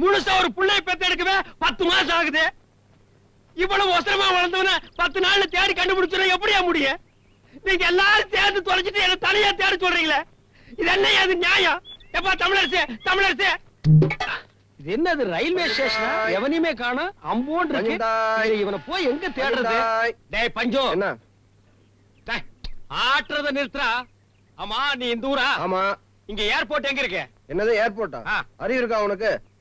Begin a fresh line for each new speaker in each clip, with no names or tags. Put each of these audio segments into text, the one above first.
முழுசா ஒரு பிள்ளை பெத்து எடுக்கவே பத்து மாசம் ஆகுது. இவ்வளவு ஒசரமா வளர்ந்தவன பத்து நாள்ல தேடி கண்டுபிடிச்சுனா எப்படியா முடியும்? நீங்க எல்லாரும் சேர்ந்து தொலைச்சிட்டு என்ன தனியா தேடி சொல்றீங்களே? இது என்ன அது நியாயம்? எப்பா தமிழரசு தமிழரசு. இது என்னது ரயில்வே ஸ்டேஷனா? எவனையுமே காணோம் அம்போன் இருக்கு. இவனை போய் எங்க தேடுறது. டேய் பஞ்சோ.
என்ன?
ஆட்டுறத நிறுத்துறா. ஆமா நீ இந்த ஊரா?
ஆமா.
இங்க ஏர்போர்ட் எங்க இருக்கு?
என்னது ஏர்போர்ட்டா. அறிவு இருக்கா உனக்கு?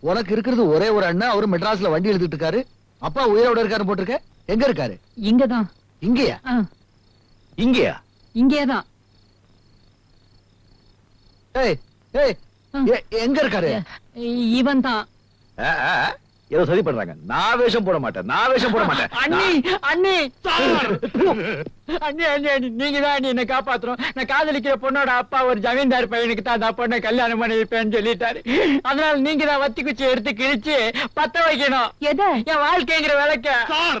உனக்கு இருக்கிறது ஒரே ஒரு அண்ணன் அவரு மெட்ராஸ்ல வண்டி எழுதிட்டு இருக்காரு. அப்பா உயிரோட இருக்காரு போட்டிருக்க? எங்க இருக்காரு?
இங்கதான்.
இங்கேயா? இங்கேயா?
இங்கேதான்.
ஏய் ஏய் எ- எங்க இருக்காரு?
இவன் தான்.
ஏதோ சரி பண்றாங்க. நான் வேஷம் போட மாட்டேன். நான் வேஷம் போட மாட்டேன்.
அண்ணி அண்ணி! அண்ணி அண்ணி அண்ணி நீங்க தான் அண்ணி என்ன காப்பாத்துறோம் நான் காதலிக்கிற பொண்ணோட அப்பா ஒரு ஜமீன்தார் பையனுக்கு தான் அந்த பொண்ணை கல்யாணம் பண்ணி வைப்பேன்னு சொல்லிட்டாரு. அதனால நீங்க தான் வத்தி குச்சி எடுத்து கிழிச்சு பத்த வைக்கணும்.
எதை?
என் வாழ்க்கைங்கிற விளக்க.
சார்!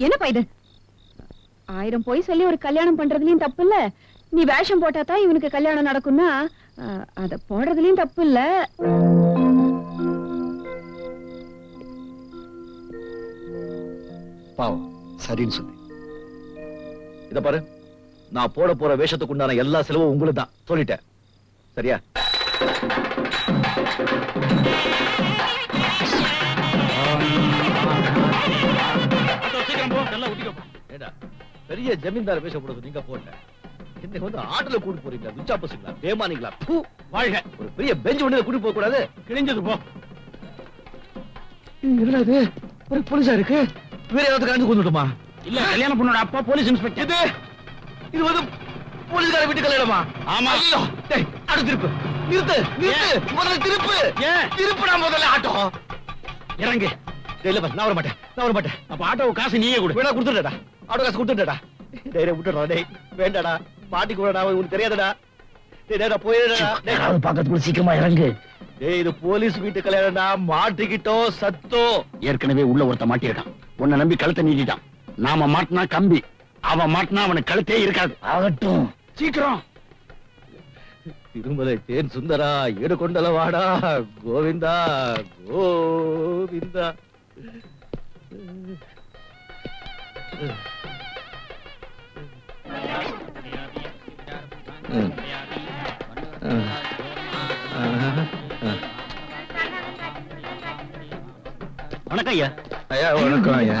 என்னப்பா இது? ஆயிரம் போய் சொல்லி ஒரு கல்யாணம் பண்றதுலயும் தப்பு இல்ல நீ வேஷம் போட்டா தான் இவனுக்கு கல்யாணம் நடக்கும்னா அத போடுறதுலயும் தப்பு இல்ல
பாவம் சரின்னு சொன்னேன். இத பாரு நான் போட போற வேஷத்துக்கு உண்டான எல்லா செலவும் உங்களுக்கு தான் சொல்லிட்டேன். சரியா?
நல்லா ஊட்டிக்கோ
ஏடா பெரிய ஜமீன்தார் வேஷம் போடுறது நீங்க போட்ட என்ன வந்து ஆட்டோல கூட்டு போறீங்களா விச்சா பசங்களா பேமானிங்களா? பூ
வாழ்க.
ஒரு பெரிய பெஞ்ச் ஒண்ணு கூட்டு போக கூடாது.
கிழிஞ்சது போ.
என்னடா இது? ஒரு போலீஸா இருக்கு? வேற ஏதாவது கலந்து கொண்டுட்டுமா?
இல்ல கல்யாண பொண்ணோட அப்பா போலீஸ் இன்ஸ்பெக்டர்.
இது இது வந்து போலீஸ்கார வீட்டு கல்யாணமா?
ஆமா.
ஐயோ டேய் அடு திருப்பு. நிறுத்து நிறுத்து. முதல்ல திருப்பு.
ஏன்?
திருப்புடா முதல்ல ஆட்டோ.
இறங்கு.
இல்ல நான் வர மாட்டேன் நான் வர மாட்டேன்
அப்ப ஆட்டோ காசு நீயே கொடு.
வேணா கொடுத்துட்டா ஆட்டோ காசு கொடுத்துட்டா டேய் விட்டுடா டேய். வேண்டாடா. மாட்டி கூடடா உனக்கு தெரியாதடா. டேய் டேய்
சீக்கிரமா இறங்கு.
டேய் இது போலீஸ் வீட்டு கல்யாணம்டா. மாட்டிக்கிட்டோ சத்தோ.
ஏற்கனவே உள்ள ஒருத்த மாட்டிருக்கான் உன்னை நம்பி கழுத்தை நீட்டிட்டான். நாம மாட்டினா கம்பி. அவன் மாட்டினா அவனுக்கு கழுத்தே இருக்காது. ஆகட்டும். சீக்கிரம்.
திருமலை தேன் சுந்தரா ஈடு கொண்டல வாடா கோவிந்தா கோவிந்தா.
வணக்கம் ஐயா.
ஐயா வணக்கம் ஐயா.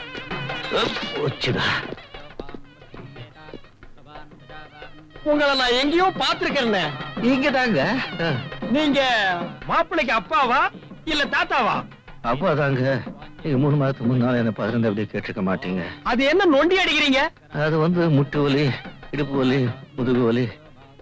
போச்சுடா.
உங்களை நான் எங்கேயோ பாத்திருக்கேன்
இங்க தாங்க
நீங்க மாப்பிள்ளைக்கு அப்பாவா இல்ல தாத்தாவா?
அப்பா தாங்க நீங்க மூணு மாதத்துக்கு முன்னால என்ன பதினஞ்சு அப்படியே கேட்டிருக்க மாட்டீங்க.
அது என்ன நொண்டி அடிக்கிறீங்க?
அது வந்து முட்டு வலி இடுப்பு வலி முதுகு வலி.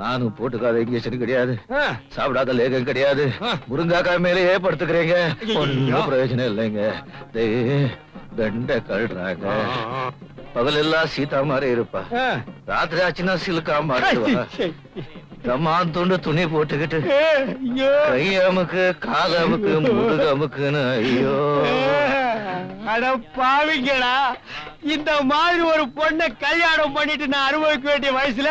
நானும் போட்டுக்காத இன்ஜெக்ஷன் கிடையாது. சாப்பிடாத லேகம் கிடையாது. முருங்காக்காய் மேலேயே படுத்துக்கிறீங்க. ஒன்னும் பிரயோஜனம் இல்லைங்க. பெண்ட கழுறாங்க பகல் எல்லாம் சீதா மாதிரி இருப்பா. ராத்திரி ஆச்சுன்னா சிலுக்கா மாட்டுவா. தம்மான் துண்டு துணி போட்டுக்கிட்டு. கை அமுக்கு கால் அமுக்கு முதுகு அமுக்குன்னு ஐயோ.
அட பாவிங்களா இந்த மாதிரி ஒரு பொண்ணை கல்யாணம் பண்ணிட்டு நான் அனுபவிக்க வேண்டிய வயசுல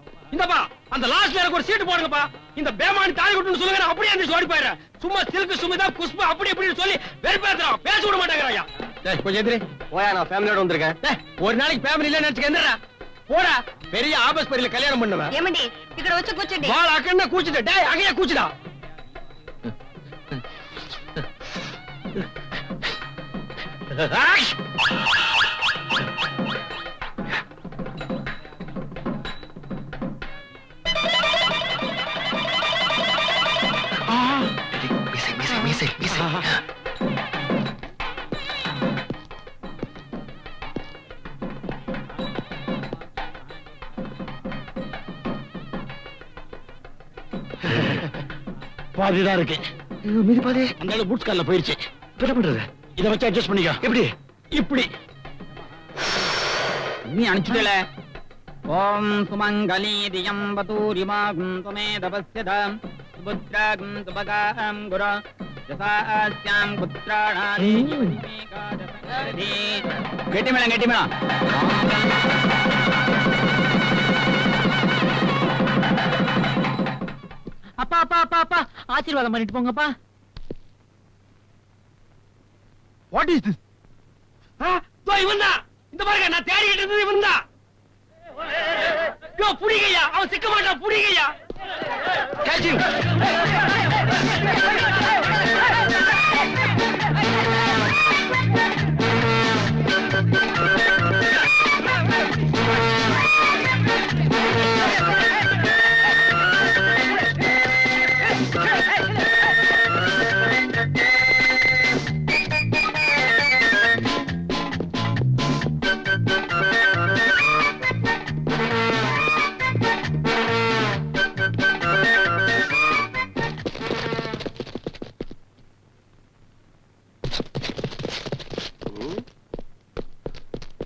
இந்தப்பா அந்த லாஸ்ட் எனக்கு ஒரு சீட்டு போடுங்கப்பா. இந்த பேமானி தாலி விட்டுன்னு சொல்லுங்க அப்படியே அந்த ஓடி போயிடுறேன். சும்மா சிலுக்கு சுமிதா புஷ்பா அப்படி இப்படின்னு சொல்லி வெறுப்பேத்துறான் பேச விட மாட்டேங்கிறாயா டேய் கொஞ்சம் எதிரி
போயா நான் ஃபேமிலியோட வந்திருக்கேன்.
ஒரு நாளைக்கு ஃபேமிலி இல்லைன்னு நினைச்சுக்க எந்திரா போடா. பெரிய ஆபஸ் பரியில கல்யாணம் பண்ணுவேன்.
ஏமாண்டி இக்கட வச்சு கூச்சிடு.
வாள் அக்கண்ண கூச்சிடு. டேய் அகைய கூச்சிடா. ஆஷ்
பாதிதான் இருக்கு.
மீதி பாதி.
அந்த பூட்ஸ் கால்ல போயிருச்சு.
என்ன பண்றது?
இத வச்சு அட்ஜஸ்ட் பண்ணிக்கோ.
எப்படி?
இப்படி. நீ அனுப்பிச்சுட்டல. ஓம் சுமங்கலி தியம் வதூரிமாகும் துமே தபஸ்யதாம் சுபுத்ராகும் சுபகாம் குர யசாஸ்யாம் புத்ராணாதி கெட்டி மேளம் கெட்டி மேளம் அப்பா அப்பா அப்பா அப்பா. ஆசீர்வாதம் பண்ணிட்டு போங்கப்பா.
வாட் இஸ் திஸ் தோ இவன் தான் இந்த பாருங்க நான் தேடிக்கிட்டு இருந்தது இவன் தான் யோ புடிங்கய்யா அவன் சிக்க மாட்டான் புடிங்கய்யா
கேட்சிங்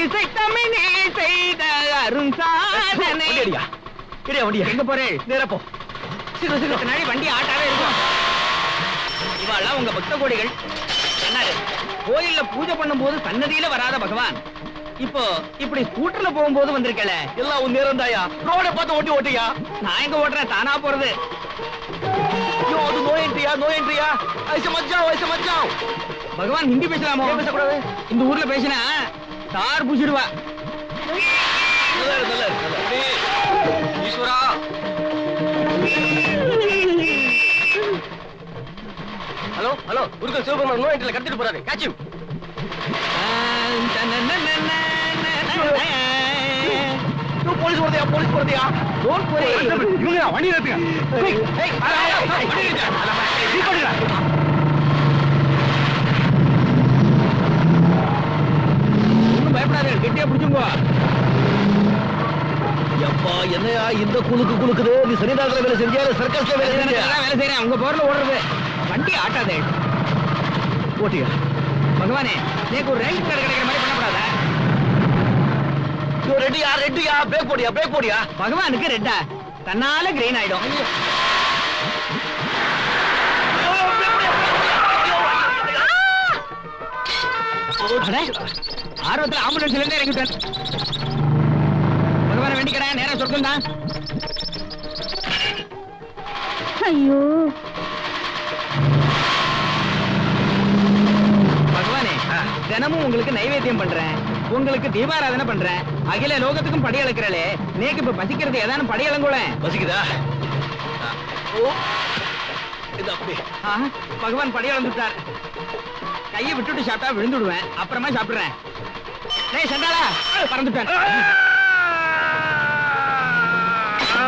இசை தமிழே செய்த அருண் சாதனை எங்க போறேன் நேரா போ. சீக்கிரம் சீக்கிரம் பின்னாடி வண்டி ஆட்டாவே இருக்கும். இவாள்லாம் உங்க பக்த கோடிகள். என்னது கோயில்ல பூஜை பண்ணும்போது சன்னதியில வராத பகவான். இப்போ இப்படி ஸ்கூட்டர்ல போகும்போது வந்திருக்கல எல்லாம் உன் நேரம் தாயா? ரோட பார்த்து ஓட்டி ஓட்டியா நான் எங்க ஓட்டுறேன்? தானா போறது. ஐயோ அது நோ என்ட்ரியா நோ என்ட்ரியா ஐச மச்சாவ் ஐச மச்சாவ் பகவான் ஹிந்தி பேசலாமோ? பேசக்கூடாது. இந்த ஊர்ல பேசினா தார் புசிடுவா. ஈஸ்வரா ஹலோ ஹலோ குருக்கள் சிவபெருமான் நோய் கடத்திட்டு போறாரு காட்சி போலீஸ் வருதையா போலீஸ் வருதையா டோன்ட் வரி இவங்க வண்டி நிறுத்துங்க ஏய், ஏய், அட, அட, வண்டி நிறுத்துங்க. அட, அட, நீ பண்ணுங்க. ஒண்ணும் பயப்படாதே கெட்டியா பிடிச்சுங்கோ
எப்பா என்னையா இந்த குலுக்கு குலுக்குது. நீ சரிதாகல வேலை செஞ்சியா? சர்க்கஸ்ல வேலை செஞ்சியா?
வேலை செய்யறேன் உங்க போர்ல ஓடுறது. வண்டி ஆட்டாதே.
ஓட்டியா?
பகவானே எனக்கு ஒரு ரேங்க் கார்டு கிடைக்கிற மாதிரி பண்ணப்படாத
ரெட்டியா? ரெட்டியா? பிரேக் போடியா பிரேக் போடியா
பகவானுக்கு ரெட்டா. தன்னால கிரீன் ஆயிடும். ஆர்வத்துல ஆம்புலன்ஸ்ல இருந்து இறங்கிட்டேன். வேண்டிக்கிறேன் நேரம் சொர்க்கம் தான்
ஐயோ.
பகவானே தினமும் உங்களுக்கு நைவேத்தியம் பண்றேன். உங்களுக்கு தீபாராதனை பண்றேன். அகில லோகத்துக்கும் படி அளக்கிறளே. நேக்கு இப்ப பசிக்கிறது ஏதானும் படி அளங்குளேன்
பசிக்குதா?
பகவான் படி அளந்துட்டார். கையை விட்டுட்டு சாப்பிட்டா விழுந்துடுவேன். அப்புறமா சாப்பிடுறேன். பறந்துட்டேன்.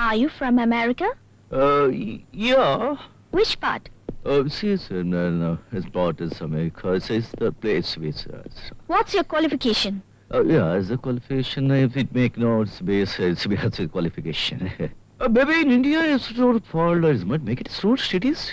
Are you from America?
Uh,
yeah. Which part?
Uh, Switzerland, uh, no, no, it's borders America. It's the place Switzerland. Uh,
uh, What's your qualification?
Uh, yeah, as a qualification, if it make no space, it's a qualification. uh, baby, in India, it's road foreigners, much make it road cities.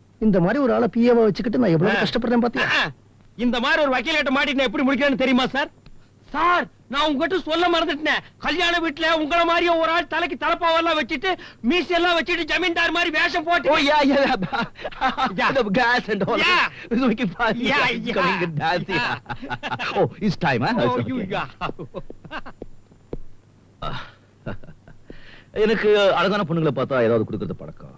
இந்த மாதிரி ஒரு ஆளை பிஏவா வச்சுக்கிட்டு நான் எவ்வளவு கஷ்டப்படுறேன் பாத்தியா
இந்த மாதிரி ஒரு வக்கீல் கிட்ட மாட்டி நான் எப்படி முடிக்கிறேன்னு தெரியுமா சார் சார் நான் உங்ககிட்ட சொல்ல மறந்துட்டேன் கல்யாண வீட்டுல உங்கள மாதிரியே ஒரு ஆள் தலைக்கு தலப்பாவெல்லாம் வச்சுட்டு மீசி எல்லாம் வச்சுட்டு ஜமீன்தார் மாதிரி வேஷம் போட்டு
yeah, yeah.
Yeah.
the gas and all.
Yeah.
It's making fun.
Yeah,
It's
yeah.
coming and dancing.
Yeah.
oh, it's time, huh?
Oh, you
Okay.
yeah.
எனக்கு அழகான பொண்ணுங்களை பார்த்தா ஏதாவது கொடுக்கறது பழக்கம்